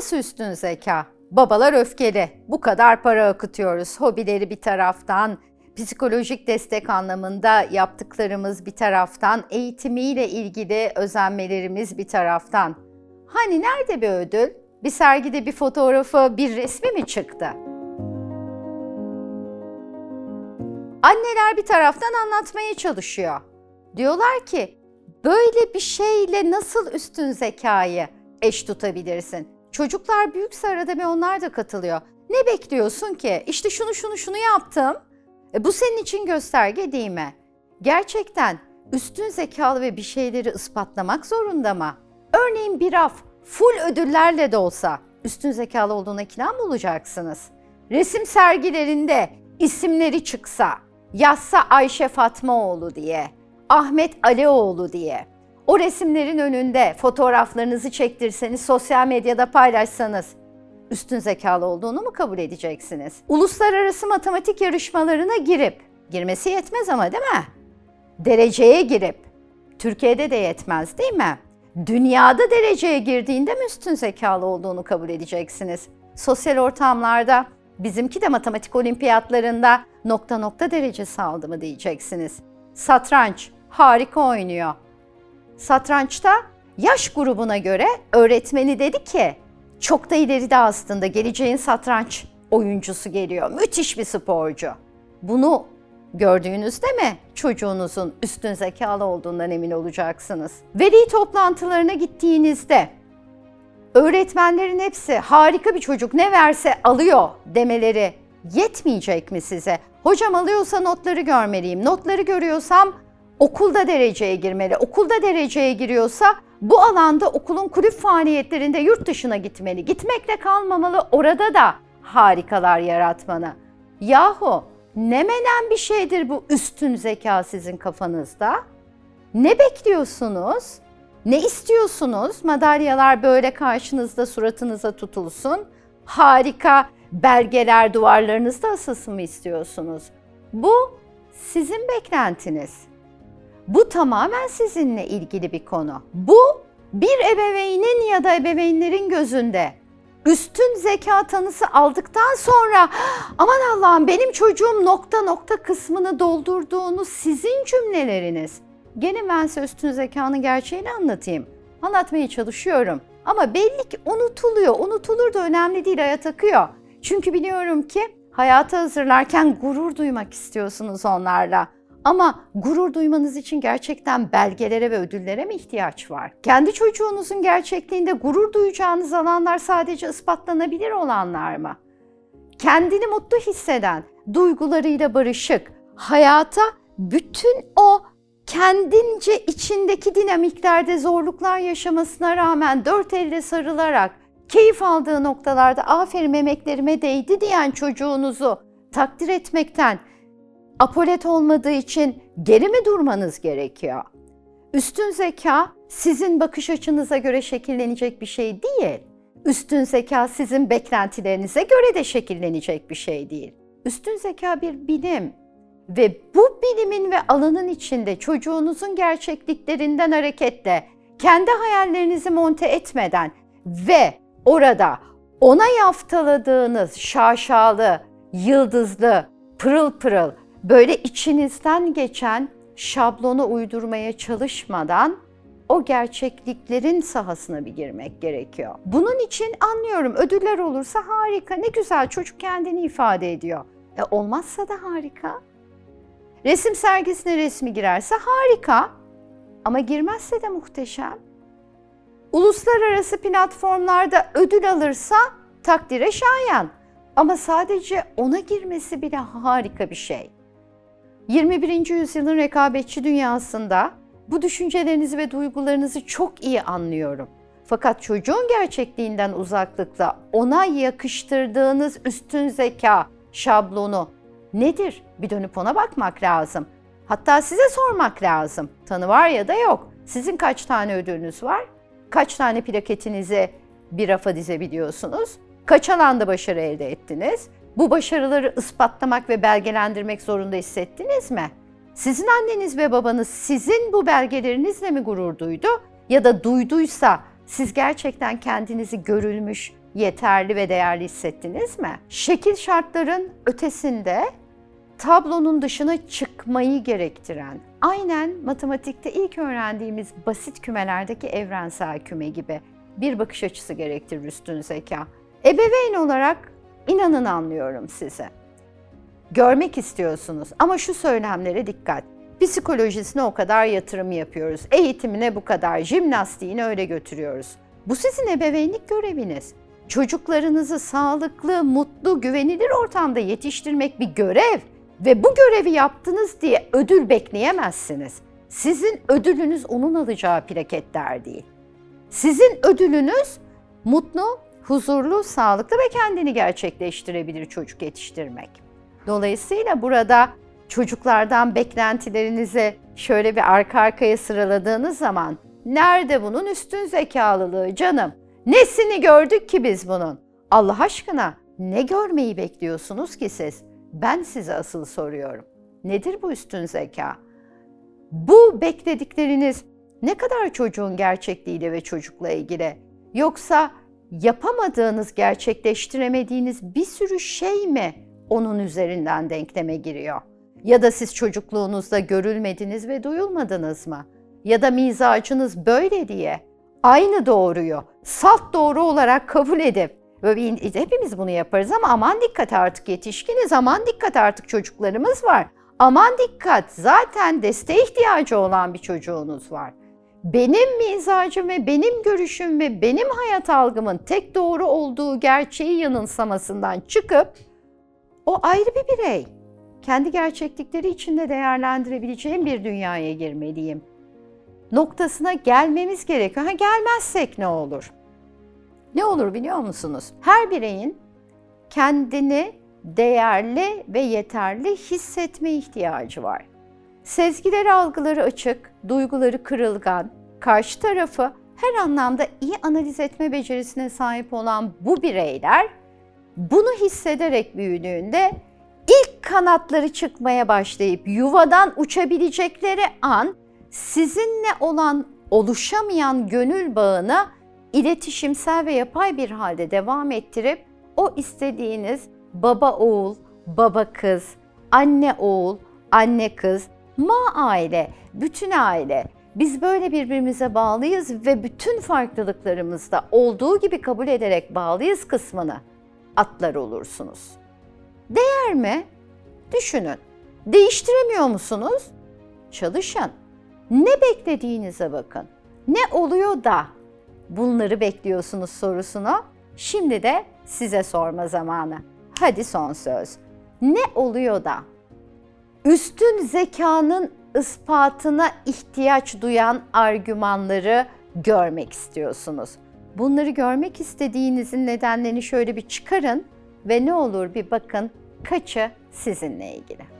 nasıl üstün zeka? Babalar öfkeli. Bu kadar para akıtıyoruz. Hobileri bir taraftan, psikolojik destek anlamında yaptıklarımız bir taraftan, eğitimiyle ilgili özenmelerimiz bir taraftan. Hani nerede bir ödül? Bir sergide bir fotoğrafı, bir resmi mi çıktı? Anneler bir taraftan anlatmaya çalışıyor. Diyorlar ki böyle bir şeyle nasıl üstün zekayı eş tutabilirsin? Çocuklar büyükse arada bir onlar da katılıyor. Ne bekliyorsun ki? İşte şunu şunu şunu yaptım. E, bu senin için gösterge değil mi? Gerçekten üstün zekalı ve bir şeyleri ispatlamak zorunda mı? Örneğin bir raf full ödüllerle de olsa üstün zekalı olduğuna ikna mı olacaksınız? Resim sergilerinde isimleri çıksa, yazsa Ayşe Fatmaoğlu diye, Ahmet Alioğlu diye, o resimlerin önünde fotoğraflarınızı çektirseniz, sosyal medyada paylaşsanız, üstün zekalı olduğunu mu kabul edeceksiniz? Uluslararası matematik yarışmalarına girip, girmesi yetmez ama değil mi? Dereceye girip, Türkiye'de de yetmez değil mi? Dünyada dereceye girdiğinde mi üstün zekalı olduğunu kabul edeceksiniz? Sosyal ortamlarda, bizimki de matematik olimpiyatlarında nokta nokta derecesi aldı mı diyeceksiniz. Satranç harika oynuyor. Satrançta yaş grubuna göre öğretmeni dedi ki çok da ileride aslında geleceğin satranç oyuncusu geliyor. Müthiş bir sporcu. Bunu gördüğünüzde mi çocuğunuzun üstün zekalı olduğundan emin olacaksınız? Veli toplantılarına gittiğinizde öğretmenlerin hepsi harika bir çocuk ne verse alıyor demeleri yetmeyecek mi size? Hocam alıyorsa notları görmeliyim. Notları görüyorsam okulda dereceye girmeli. Okulda dereceye giriyorsa bu alanda okulun kulüp faaliyetlerinde yurt dışına gitmeli. Gitmekle kalmamalı orada da harikalar yaratmanı. Yahu ne menen bir şeydir bu üstün zeka sizin kafanızda? Ne bekliyorsunuz? Ne istiyorsunuz? Madalyalar böyle karşınızda suratınıza tutulsun. Harika belgeler duvarlarınızda asılsın mı istiyorsunuz? Bu sizin beklentiniz. Bu tamamen sizinle ilgili bir konu. Bu bir ebeveynin ya da ebeveynlerin gözünde üstün zeka tanısı aldıktan sonra aman Allah'ım benim çocuğum nokta nokta kısmını doldurduğunu sizin cümleleriniz. Gene ben size üstün zekanın gerçeğini anlatayım. Anlatmaya çalışıyorum. Ama belli ki unutuluyor. Unutulur da önemli değil hayat akıyor. Çünkü biliyorum ki hayata hazırlarken gurur duymak istiyorsunuz onlarla. Ama gurur duymanız için gerçekten belgelere ve ödüllere mi ihtiyaç var? Kendi çocuğunuzun gerçekliğinde gurur duyacağınız alanlar sadece ispatlanabilir olanlar mı? Kendini mutlu hisseden, duygularıyla barışık, hayata bütün o kendince içindeki dinamiklerde zorluklar yaşamasına rağmen dört elle sarılarak keyif aldığı noktalarda aferin emeklerime değdi diyen çocuğunuzu takdir etmekten apolet olmadığı için geri mi durmanız gerekiyor? Üstün zeka sizin bakış açınıza göre şekillenecek bir şey değil. Üstün zeka sizin beklentilerinize göre de şekillenecek bir şey değil. Üstün zeka bir bilim ve bu bilimin ve alanın içinde çocuğunuzun gerçekliklerinden hareketle kendi hayallerinizi monte etmeden ve orada ona yaftaladığınız şaşalı, yıldızlı, pırıl pırıl böyle içinizden geçen şablonu uydurmaya çalışmadan o gerçekliklerin sahasına bir girmek gerekiyor. Bunun için anlıyorum ödüller olursa harika ne güzel çocuk kendini ifade ediyor. E olmazsa da harika. Resim sergisine resmi girerse harika ama girmezse de muhteşem. Uluslararası platformlarda ödül alırsa takdire şayan ama sadece ona girmesi bile harika bir şey. 21. yüzyılın rekabetçi dünyasında bu düşüncelerinizi ve duygularınızı çok iyi anlıyorum. Fakat çocuğun gerçekliğinden uzaklıkla ona yakıştırdığınız üstün zeka şablonu nedir? Bir dönüp ona bakmak lazım. Hatta size sormak lazım. Tanı var ya da yok. Sizin kaç tane ödülünüz var? Kaç tane plaketinizi bir rafa dizebiliyorsunuz? Kaç alanda başarı elde ettiniz? Bu başarıları ispatlamak ve belgelendirmek zorunda hissettiniz mi? Sizin anneniz ve babanız sizin bu belgelerinizle mi gurur duydu? Ya da duyduysa Siz gerçekten kendinizi görülmüş, yeterli ve değerli hissettiniz mi? Şekil şartların ötesinde tablonun dışına çıkmayı gerektiren, aynen matematikte ilk öğrendiğimiz basit kümelerdeki evrensel küme gibi bir bakış açısı gerektirir üstün zeka. Ebeveyn olarak inanın anlıyorum sizi. Görmek istiyorsunuz ama şu söylemlere dikkat. Psikolojisine o kadar yatırım yapıyoruz. Eğitimine bu kadar, jimnastiğini öyle götürüyoruz. Bu sizin ebeveynlik göreviniz. Çocuklarınızı sağlıklı, mutlu, güvenilir ortamda yetiştirmek bir görev ve bu görevi yaptınız diye ödül bekleyemezsiniz. Sizin ödülünüz onun alacağı plaketler değil. Sizin ödülünüz mutlu, huzurlu, sağlıklı ve kendini gerçekleştirebilir çocuk yetiştirmek. Dolayısıyla burada çocuklardan beklentilerinizi şöyle bir arka arkaya sıraladığınız zaman nerede bunun üstün zekalılığı canım? Nesini gördük ki biz bunun? Allah aşkına ne görmeyi bekliyorsunuz ki siz? Ben size asıl soruyorum. Nedir bu üstün zeka? Bu bekledikleriniz ne kadar çocuğun gerçekliğiyle ve çocukla ilgili? Yoksa yapamadığınız, gerçekleştiremediğiniz bir sürü şey mi onun üzerinden denkleme giriyor? Ya da siz çocukluğunuzda görülmediniz ve duyulmadınız mı? Ya da mizacınız böyle diye aynı doğruyu salt doğru olarak kabul edip böyle hepimiz bunu yaparız ama aman dikkat artık yetişkiniz, aman dikkat artık çocuklarımız var. Aman dikkat zaten desteğe ihtiyacı olan bir çocuğunuz var. Benim mizacım ve benim görüşüm ve benim hayat algımın tek doğru olduğu gerçeği yanılsamasından çıkıp o ayrı bir birey. Kendi gerçeklikleri içinde değerlendirebileceğim bir dünyaya girmeliyim. Noktasına gelmemiz gerekiyor. Ha gelmezsek ne olur? Ne olur biliyor musunuz? Her bireyin kendini değerli ve yeterli hissetme ihtiyacı var. Sezgileri, algıları açık, duyguları kırılgan, karşı tarafı her anlamda iyi analiz etme becerisine sahip olan bu bireyler bunu hissederek büyüdüğünde ilk kanatları çıkmaya başlayıp yuvadan uçabilecekleri an sizinle olan oluşamayan gönül bağını iletişimsel ve yapay bir halde devam ettirip o istediğiniz baba oğul, baba kız, anne oğul, anne kız, ma aile, bütün aile biz böyle birbirimize bağlıyız ve bütün farklılıklarımızda olduğu gibi kabul ederek bağlıyız kısmını atlar olursunuz. Değer mi? Düşünün. Değiştiremiyor musunuz? Çalışın. Ne beklediğinize bakın. Ne oluyor da bunları bekliyorsunuz sorusunu şimdi de size sorma zamanı. Hadi son söz. Ne oluyor da üstün zekanın ispatına ihtiyaç duyan argümanları görmek istiyorsunuz. Bunları görmek istediğinizin nedenlerini şöyle bir çıkarın ve ne olur bir bakın kaçı sizinle ilgili.